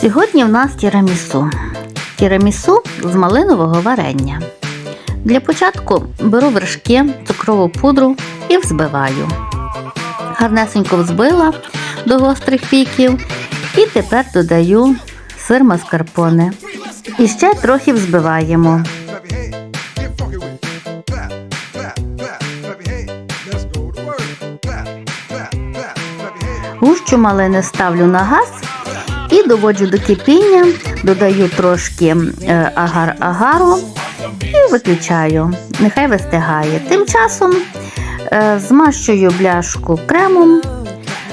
Сьогодні в нас тірамісу. Тірамісу з малинового варення. Для початку беру вершки, цукрову пудру і взбиваю. Гарнесенько взбила до гострих піків і тепер додаю сир маскарпоне. І ще трохи взбиваємо. Гущу малини ставлю на газ і доводжу до кипіння, додаю трошки е, агар-агару і виключаю. Нехай вистигає. Тим часом е, змащую бляшку кремом,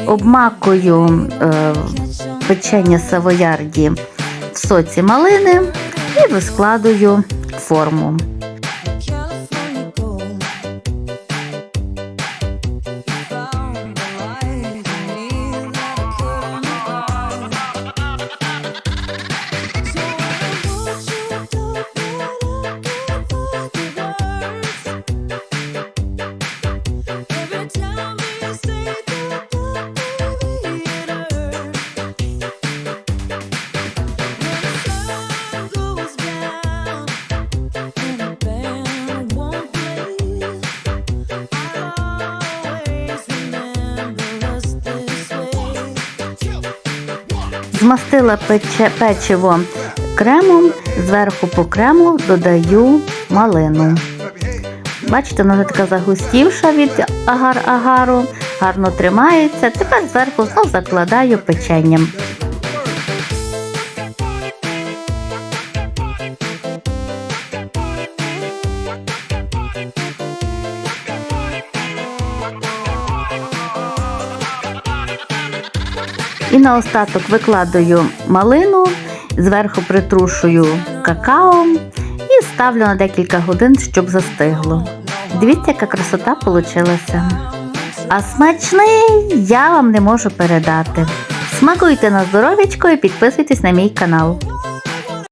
обмакую е, печення савоярді в соці малини і вискладую форму. Змастила печиво кремом, зверху по крему додаю малину. Бачите, вона така загустівша від агар-агару, гарно тримається. Тепер зверху знов закладаю печенням. І наостаток викладаю малину, зверху притрушую какао і ставлю на декілька годин, щоб застигло. Дивіться, яка красота вийшла. А смачний я вам не можу передати. Смакуйте на здоров'ячко і підписуйтесь на мій канал.